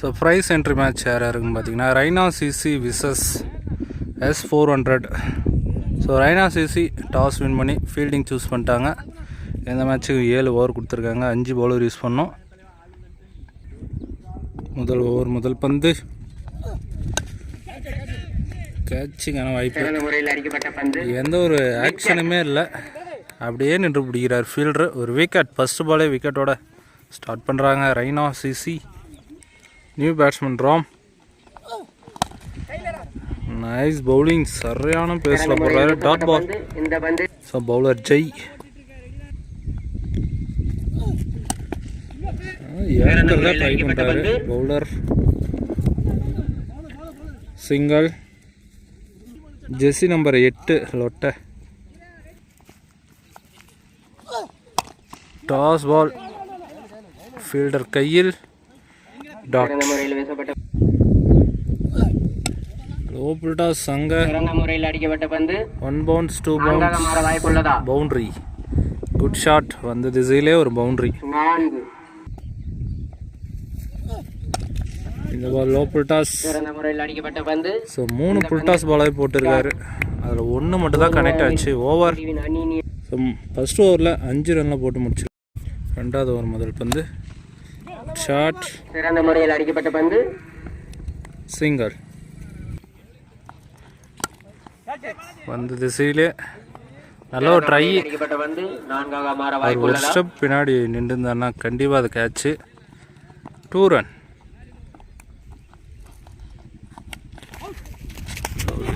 So price entry match யார் யாருக்குன்னு பார்த்தீங்கன்னா Raina CC versus S four hundred so Raina CC toss win பண்ணி fielding choose பண்ணிட்டாங்க. இந்த மேட்ச்சுக்கு ஏழு ஓவர் கொடுத்துருக்காங்க. அஞ்சு பவுலர் யூஸ் பண்ணோம். முதல் ஓவர் முதல் பந்து. கேட்சிங்கான வாய்ப்பு. எந்த ஒரு ஆக்ஷனுமே இல்லை. அப்படியே நின்று பிடிக்கிறார் ஃபீல்டர் ஒரு விக்கெட் ஃபர்ஸ்ட் பாலே விக்கெட்டோட ஸ்டார்ட் பண்ணுறாங்க Raina CC new batsman Ram nice bowling சரியான பேஸில் போடுறாரு. Dot ball so bowler Jay ஏற்கனவே ட்ரை பண்ணுறாரு பவுலர் சிங்கிள் ஜெர்சி நம்பர் எட்டு லொட்டை டாஸ் பால் ஃபீல்டர் கையில். டாட் டாஸ் அங்க சிறந்த முறையில் அடிக்கப்பட்ட பந்து. ஒன் பவுன்ஸ் டூ பவுன்ஸ் மாற வாய்ப்புள்ளதா? பவுண்ட்ரி குட் ஷாட் வந்த திசையிலே ஒரு பவுண்ட்ரி நான்கு. இந்த பால் லோபிள் டாஸ் சிறந்த முறையில் அடிக்கப்பட்ட பந்து. ஸோ மூணு புல்டாஸ் பாலாகவே போட்டிருக்காரு. அதில் ஒன்று மட்டும் தான் கனெக்ட் ஆச்சு. ஓவர் ஸோ ஃபஸ்ட் ஓவரில் அஞ்சு ரனில் போட்டு முடிச்சு ரெண்டாவது ஓவர் முதல் பந்து. ஷாட் சிறந்த முறையில் அடிக்கப்பட்ட பந்து. சிங்கர் வந்த திசையிலே நல்ல ஒரு ட்ரை ஒரு ஸ்டெப் பின்னாடி நின்றுருந்தாருன்னா கண்டிப்பாக அது catch two run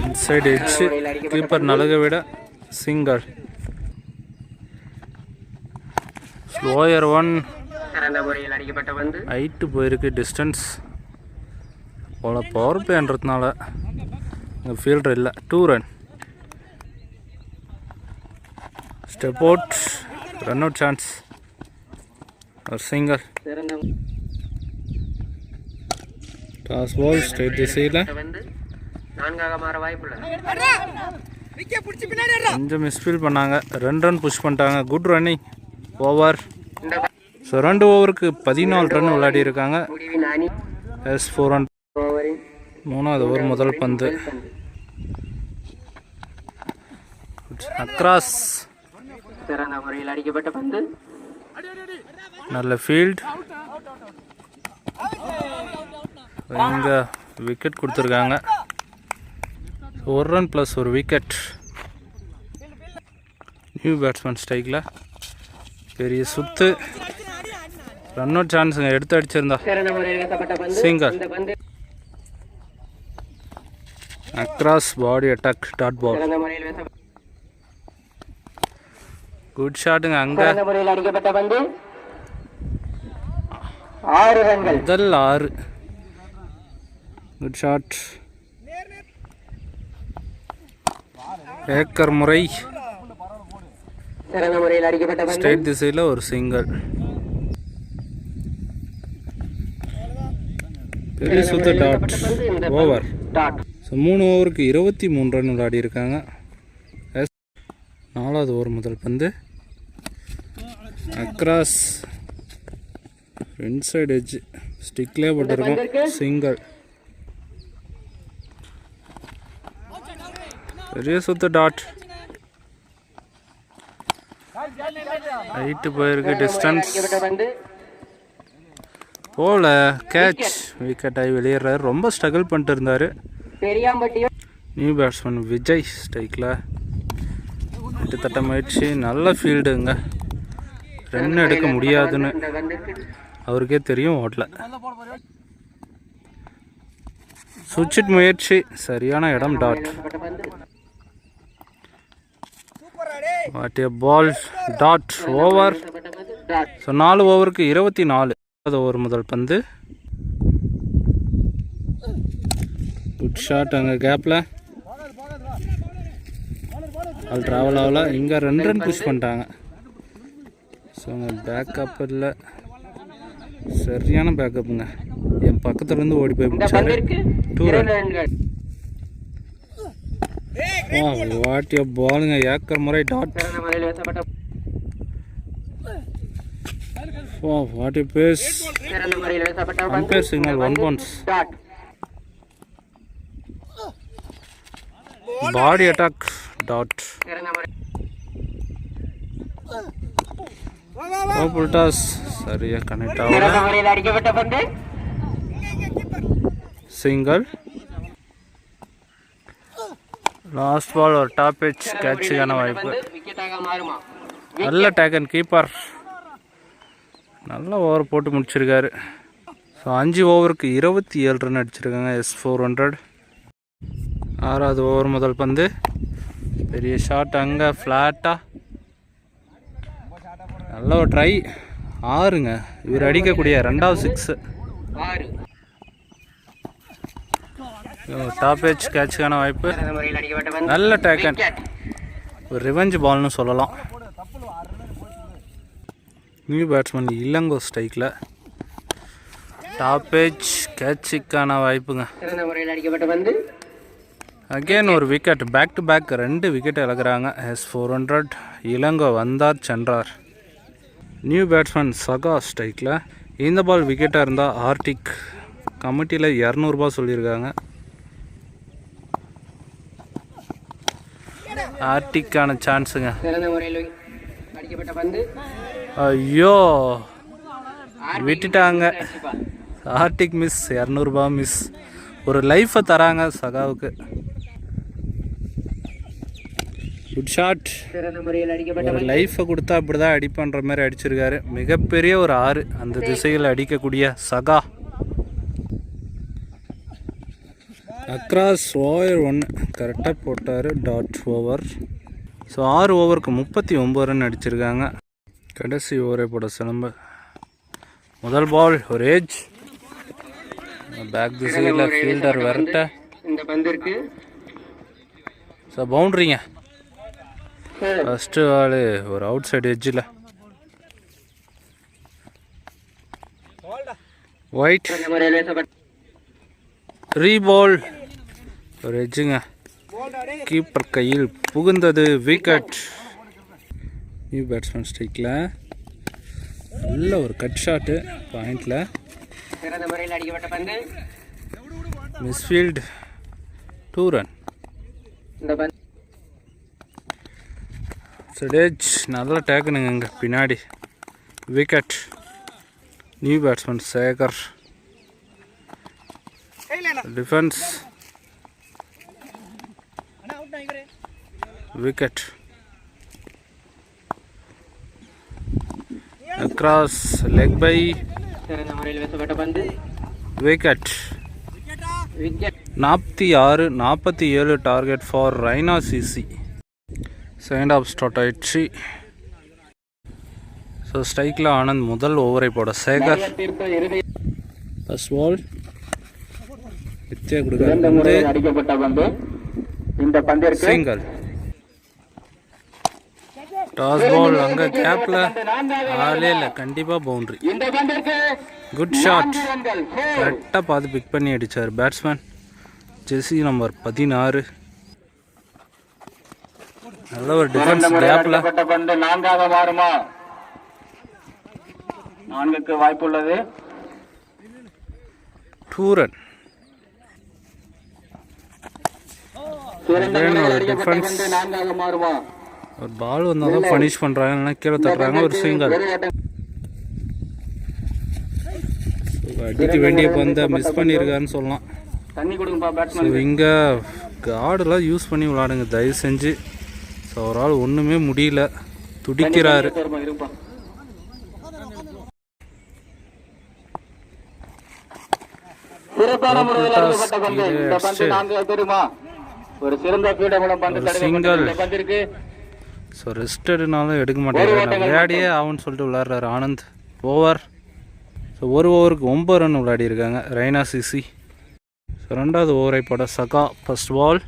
inside edge keeper Nalaka விட சிங்கர் ஸ்லோயர் ஒன் முறையில் அடிக்கப்பட்ட ஹைட்டு போயிருக்கு டிஸ்டன்ஸ் போல பவர் பிளேன்றதுனால இங்கே ஃபீல்டர் இல்லை. Two run step out run out chance ஒரு சிங்கர் டாஸ் பால் ஸ்ட்ரைட் திசையில் கொஞ்சம் மிஸ்ஃபீல் பண்ணாங்க. ரெண்டு ரன் புஷ் பண்ணிட்டாங்க. குட் ரன்னிங் ஓவர் ஸோ ரெண்டு ஓவருக்கு பதினாலு ரன் விளையாடி இருக்காங்க எஸ் ஃபோர் ஹண்ட்ரட் மூணாவது ஓவர் முதல் பந்து. முதல் பந்து அக்ராஸ் சிறந்த முறையில் அடிக்கப்பட்ட பந்து நல்ல ஃபீல்ட் இங்கே விக்கெட் கொடுத்துருக்காங்க. ஒரு ரன் ப்ளஸ் ஒரு விக்கெட் நியூ பேட்ஸ்மேன் ஸ்ட்ரைக்கில் பெரிய சுத்து. ரன் அவுட் சான்ஸுங்க எடுத்து அடிச்சிருந்தா. Singer across body attack start ball good ஷாட்டுங்க அங்கே. முதல் ஆறு. குட் ஷாட் ஏக்கர் முறை. ஸ்டேட் திசையில் ஒரு சிங்கல் பெரிய சுத்த டாட் ஓவர் ஸோ மூணு ஓவருக்கு இருபத்தி மூணு ரன் விளையாடி இருக்காங்க. எஸ் நாலாவது ஓவர் முதல் பந்து. அக்ராஸ் இன்சைட் எட்ஜ் ஸ்டிக்லேயே போட்டிருக்கோம். சிங்கிள் பெரிய சுத்த டாட் ஹைட்டு போயிருக்கு. டிஸ்டன்ஸ் போல கேட்ச் விக்கெட் ஆகி வெளியேறாரு ரொம்ப ஸ்ட்ரகிள் பண்ணிட்டு இருந்தார் நியூ பேட்ஸ்மேன் விஜய் ஸ்ட்ரைக்கில் கிட்டத்தட்ட முயற்சி நல்ல ஃபீல்டுங்க ரன் எடுக்க முடியாதுன்னு. அவருக்கே தெரியும் ஓட்டல. சுவிட்சிட் முயற்சி. சரியான இடம் டாட் பந்து வாட்டிய பால் டாட் ஓவர் ஸோ நாலு ஓவருக்கு இருபத்தி நாலு. அது ஓவர் முதல் பந்து. குட் ஷாட் அங்கே கேப்பில் அது ட்ராவல் ஆகல. இங்கே ரெண்டு ரன் புஷ் பண்ணிட்டாங்க. ஸோ அங்கே பேக்கப் இல்லை. சரியான பேக்கப்புங்க என் பக்கத்துலேருந்து ஓடி போய் பந்திற்கு டூ ரன் வாட்டிய பாலுங்க ஏக்கர் முறை. டாட் சிறந்த முறையில் வீசப்பட்ட ஓ what a pace umpire signal one bounce body attack dot சிறந்த டாஸ் புல்டாஸ் சரியா கனெக்ட் ஆகும் ஆகல. சிங்கிள் லாஸ்ட் பால் ஒரு டாப் எச் கேட்சுக்கான வாய்ப்பு. நல்ல டேக்கன் கீப்பர் நல்ல ஓவர் போட்டு முடிச்சிருக்காரு. ஸோ அஞ்சு ஓவருக்கு இருபத்தி ஏழு ரன் அடிச்சிருக்காங்க எஸ் ஃபோர் ஹண்ட்ரட் ஆறாவது ஓவர் முதல் பந்து. பெரிய ஷாட் அங்கே ஃப்ளாட்டாக நல்ல ஒரு ட்ரை ஆறுங்க. இவர் அடிக்கக்கூடிய ரெண்டாவது சிக்ஸு ஆறு டாப் ஏஜ் கேட்சுக்கான வாய்ப்பு. நல்ல டேக்கன் ஒரு ரிவெஞ்ச் பால்னு சொல்லலாம். நியூ பேட்ஸ்மேன் இளங்கோ ஸ்ட்ரைக்கில். டாப் ஏஜ் கேட்சுக்கான வாய்ப்புங்க. அகெயின் ஒரு விக்கெட் பேக் டு பேக் ரெண்டு விக்கெட் இழக்கிறாங்க. எஸ் ஃபோர் ஹண்ட்ரட் இளங்கோ வந்தார் சென்றார். நியூ பேட்ஸ்மேன் சகா ஸ்ட்ரைக்கில். இந்த பால் விக்கெட்டாக இருந்தால் ஆர்டிக் கமிட்டியில் இரநூறுபா சொல்லியிருக்காங்க. ஆர்டிக்கான சான்ஸுங்க ஐயோ. விட்டுட்டாங்க. ஆர்டிக் மிஸ் இரநூறுபா மிஸ் ஒரு லைஃப்பை தராங்க சகாவுக்கு. குட் ஷாட் ஒரு லைஃப்பை கொடுத்தா அப்படி தான் அடிப்பன்ற மாதிரி அடிச்சிருக்காரு. மிகப்பெரிய ஒரு ஆறு அந்த திசையில் அடிக்கக்கூடிய சகா. அக்ராஸ் ஓவர் ஒன்று கரெக்டாக போட்டார் டாட் ஓவர் ஸோ ஆறு ஓவருக்கு முப்பத்தி ஒம்பது ரன் அடிச்சிருக்காங்க. கடைசி ஓவரை போட சிலம்பு. முதல் பால் ஒரு ஏஜ் பேக் திசையில் ஃபீல்டர் விரட்ட. இந்த பந்திற்கு. ஸோ பவுண்ட்ரிங்க ஃபஸ்ட்டு ஆள் ஒரு அவுட் சைடு எட்ஜில் ஒயிட் ரீபால் ஒரு எட்ஜுங்க கீப்பர் கையில் புகுந்தது விக்கெட் நியூ பேட்ஸ்மேன் ஸ்ட்ரைக்கில் நல்ல ஒரு கட் ஷாட்டு பாயிண்டில் சிறந்த முறையில் அடிக்கப்பட்ட பந்து மிஸ்ஃபீல்டு டூ ரன் இந்த பந்து சடேஜ் நல்ல டேக்குனுங்க இங்கே. பின்னாடி. Wicket new batsman Sekar defence wicket across leg bye wicket நாற்பத்தி ஆறு நாற்பத்தி ஏழு target for Raina CC second half start ஆயிடுச்சு. ஸோ ஸ்ட்ரைக்கில் ஆனந்த் முதல் ஓவரை போட. சேகர். ஃபர்ஸ்ட் பால் வித்தியா பந்து. இந்த பந்திற்கு சிங்கல் டாஸ் பால் அங்கே கேப்பில் ஆளே இல்லை. கண்டிப்பாக பவுண்ட்ரி குட் ஷாட். கரெக்டாக பார்த்து பிக் பண்ணி அடித்தார் பேட்ஸ்மேன் ஜெர்சி நம்பர் பதினாறு. நல்ல ஒரு டிஃபென்ஸ் கேப்பில் நான்காக மாறுமா? நான்குக்கு வாய்ப்பு உள்ளது டூ ரன். பந்து நான்காக மாறுமா? ஒரு பால் வந்தால் தான் பனிஷ் பண்ணுறாங்க இல்லைன்னா கீழே தட்டுறாங்க ஒரு சிங்கல் ஓட்டம். அடிக்க வேண்டிய பந்தை மிஸ் பண்ணியிருக்காருன்னு சொல்லலாம். ஸோ இங்கே கார்டெல்லாம் யூஸ் பண்ணி விளாடுங்க தயவு செஞ்சு. ஸோ அவரால் ஒன்றுமே முடியல. துடிக்கிறாரு. ஒரு சிறந்த பீட மூலம் பந்து ஒரு தடுக்கப்பட்ட single. இந்த பந்திற்கு ஸோ ரெஸ்ட் எடுனாலும் எடுக்க மாட்டேங்கிறாரு. விளையாடியே ஆகும்னு சொல்லிட்டு விளையாடுறாரு ஆனந்த். ஓவர் ஸோ ஒரு ஓவருக்கு ஒம்பது ரன் விளையாடி இருக்காங்க. ரெய்னா சிசி. ஸோ ரெண்டாவது ஓவரை போட சகா ஃபர்ஸ்ட் பால்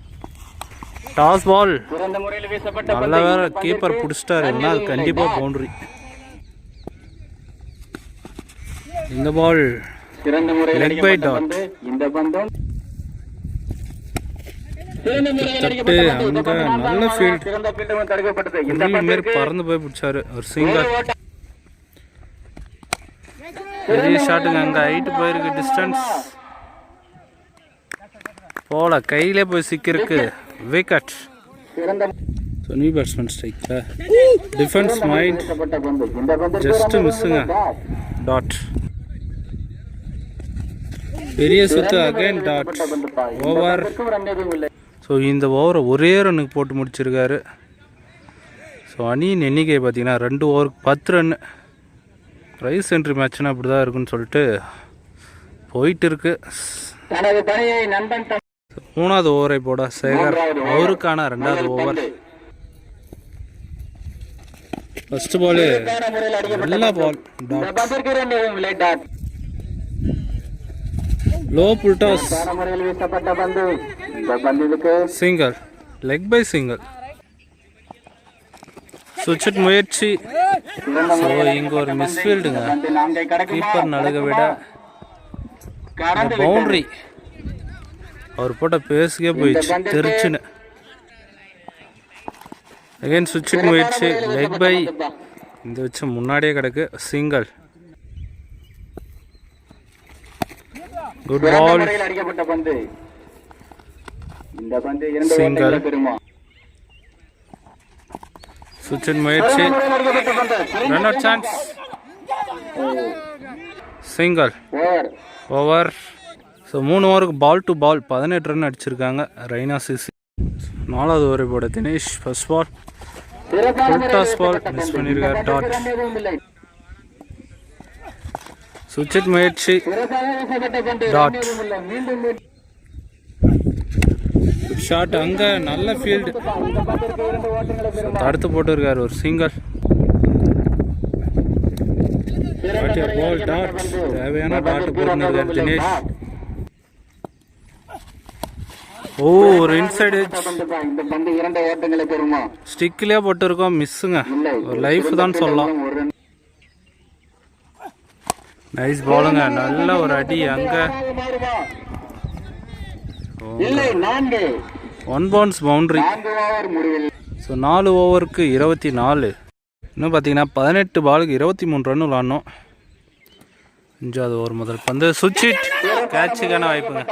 டாஸ் பால் நல்ல வேற கீப்பர் பிடிச்சிட்டாரு. தண்ணீர் அது. கண்டிப்பாக பவுண்ட்ரி இந்த பால் சிறந்த முறையில் Leg by அடிக்கப்பட்ட dot. பந்து இந்த பந்தும் சிறந்த முறையில் தட்டு அங்க நல்ல உருள் மாரி பறந்து போய் பிடிச்சாரு. ஒரு சிங்கர். பெரிய ஷாட்டுங்க அங்கே ஹைட்டு போயிருக்கு. டிஸ்டன்ஸ் போல கையிலே போய் சிக்கிருக்கு விக்கெட் ஸோ நியூ பேட்ஸ்மேன் ஸ்ட்ரைக்கில் டிஃபென்ஸ் மைண்ட் ஜஸ்ட் மிஸ்ஸுங்க டாட் பெரிய சுத்து அகைன் டாட் ஓவர் ஸோ இந்த ஓவரை ஒரே ரன்னுக்கு போட்டு முடிச்சிருக்காரு. ஸோ அணியின் எண்ணிக்கை பார்த்தீங்கன்னா ரெண்டு ஓவருக்கு பத்து ரன்னு ப்ரைஸ் என்ட்ரி மேட்ச்னா அப்படி தான் இருக்குன்னு சொல்லிட்டு போயிட்டு இருக்கு மூணாவது ஓவரை போட சேகர் அவருக்கான ரெண்டாவது ஓவர் ஃபர்ஸ்ட் பாலு நல்ல பால் லோ புல்டாஸ் சரியான முறையில் சிங்கிள் லெக் பை சிங்கிள் சுவிட்ச் முயற்சி ஸோ இங்கே ஒரு மிஸ்ஃபீல்டுங்க கீப்பர் நழுக விட பவுண்ட்ரி பவுண்டரி அவர் போட்ட பேசுகே போயிடுச்சு தெரிச்சுன்னு அகைன் சுவிட்ச் முயற்சி லெக் பை இந்த வச்சு முன்னாடியே கிடக்கு சிங்கிள் குட் பால் இந்த பந்து இரண்டு Single. ஓட்டங்களை பெறுமா? சுவிட்ச் முயற்சி. Run out chance single over so மூணு ஓவருக்கு பால் டு பால் பதினெட்டு ரன் அடிச்சிருக்காங்க. ரெய்னா சிசி நாலாவது ஓவரை போட தினேஷ். ஃபர்ஸ்ட் பால் சிறப்பான Full முறையில் toss ball வீசப்பட்ட miss பந்து. ஷாட் அங்கே நல்ல ஃபீல்டு தடுத்து போட்டிருக்காரு ஒரு முறையில் பால் டாட். தேவையான டாட் போட்டுருக்காரு இல்லை. தினேஷ். ஓ ஒரு இன்சைடு ஸ்டிக்லேயே போட்டிருக்கோம் மிஸ்ஸுங்க ஒரு லைஃப் தான் சொல்லலாம். நைஸ் பாலுங்க நல்ல ஒரு அடி அங்கே? இல்லை நான்கு ஒன் பவுன்ஸ் பவுண்ட்ரி ஸோ நாலு ஓவருக்கு இருபத்தி நாலு. இன்னும் பார்த்தீங்கன்னா பதினெட்டு பாலுக்கு இருபத்தி மூணு ரன் விளாட்ணும். அஞ்சாவது ஓவர் முதல் பந்து. சுவிட்ச் கேட்சுக்கான வாய்ப்புங்க.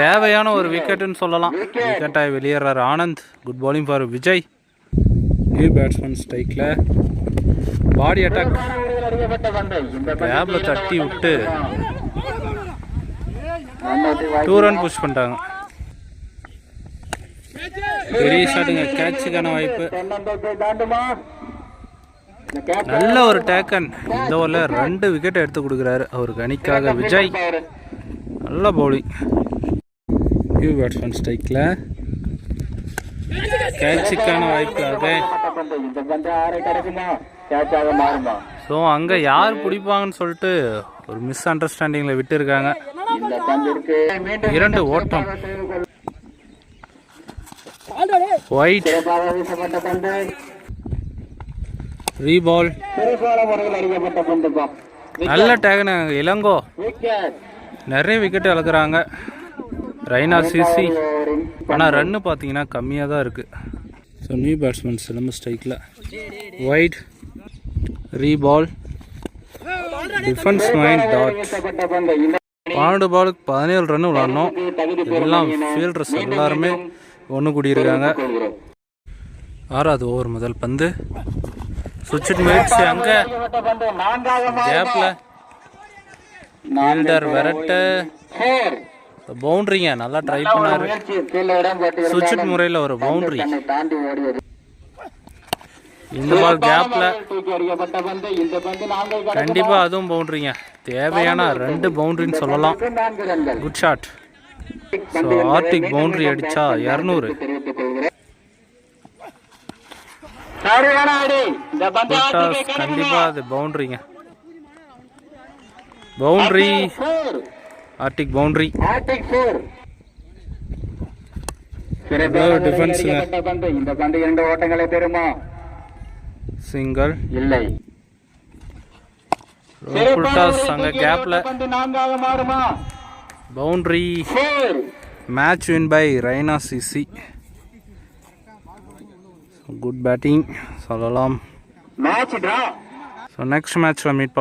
தேவையான ஒரு விக்கெட்டுன்னு சொல்லலாம். விக்கெட்டாக வெளியேறார் Anand. Good bowling for Vijay. New batsman ஸ்ட்ரைக்கில் பாடி அட்டாக் சிறப்பான தட்டி விட்டு. டூ ரன் புஷ் பண்ணிட்டாங்க. பெரிய ஷாட்டுங்க கேட்சுக்கான வாய்ப்பு. நல்ல ஒரு டேக்கன் இந்த ஓவரில் ரெண்டு விக்கெட் எடுத்து கொடுக்குறாரு. அவருக்கு அணிக்காக விஜய். நல்ல பவுலிங் நியூ பேட்ஸ்மேன் ஸ்ட்ரைக்கில் கேட்சுக்கான வாய்ப்பு ஸோ அங்கே யார் பிடிப்பாங்கன்னு சொல்லிட்டு ஒரு மிஸ் அண்டர்ஸ்டாண்டிங்கில் விட்டுருக்காங்க. இந்த பந்திற்கு மீண்டும் இரண்டு ஓட்டம். ஒயிட் ரீபால் நல்ல டேகன் இளங்கோ. விக்கெட். நிறைய விக்கெட் இழக்கிறாங்க. ரைனா சிசி ஆனால் ரன்னு பார்த்தீங்கன்னா கம்மியாக தான் இருக்குது ஸோ நியூ பேட்ஸ்மேன் சிலம்பு ஸ்ட்ரைக்கில் wide reball defence mind dot பன்னெண்டு பாலுக்கு பதினேழு ரன் விளாட்னோம் எல்லாம் ஃபீல்டர்ஸ் எல்லாருமே ஒன்று கூடியிருக்காங்க. ஆறாவது ஓவர் முதல் பந்து. சுவிட்ச் முயற்சி அங்கே கேப்பில் ஃபீல்டர் விரட்ட பவுண்டரிங்க நல்லா ட்ரை பண்ணாரு. முயற்சி சுவிட்ச் முறையில் ஒரு பவுண்டரி தாண்டி இந்த பால் நான்கு கண்டிப்பாக அதுவும் பவுண்டரிங்க தேவையான ரெண்டு பவுண்டரின்னு சொல்லலாம். குட் ஷாட் ஸோ ஆர்டிக் பவுண்டரி அடித்தா இரநூறு. கண்டிப்பாக அது பவுண்டரிங்க பவுண்டரி ஆர்டிக் பவுண்டரி. பந்து. இந்த பந்து இரண்டு ஓட்டங்களை பெறுமா? சிங்கிள். இல்லை. அங்கே கேப்பில் boundary match win by Raina CC. Good batting சொல்லலாம். ஸோ நெக்ஸ்ட் மேட்ச்சில் மீட் பண்ணலாம்.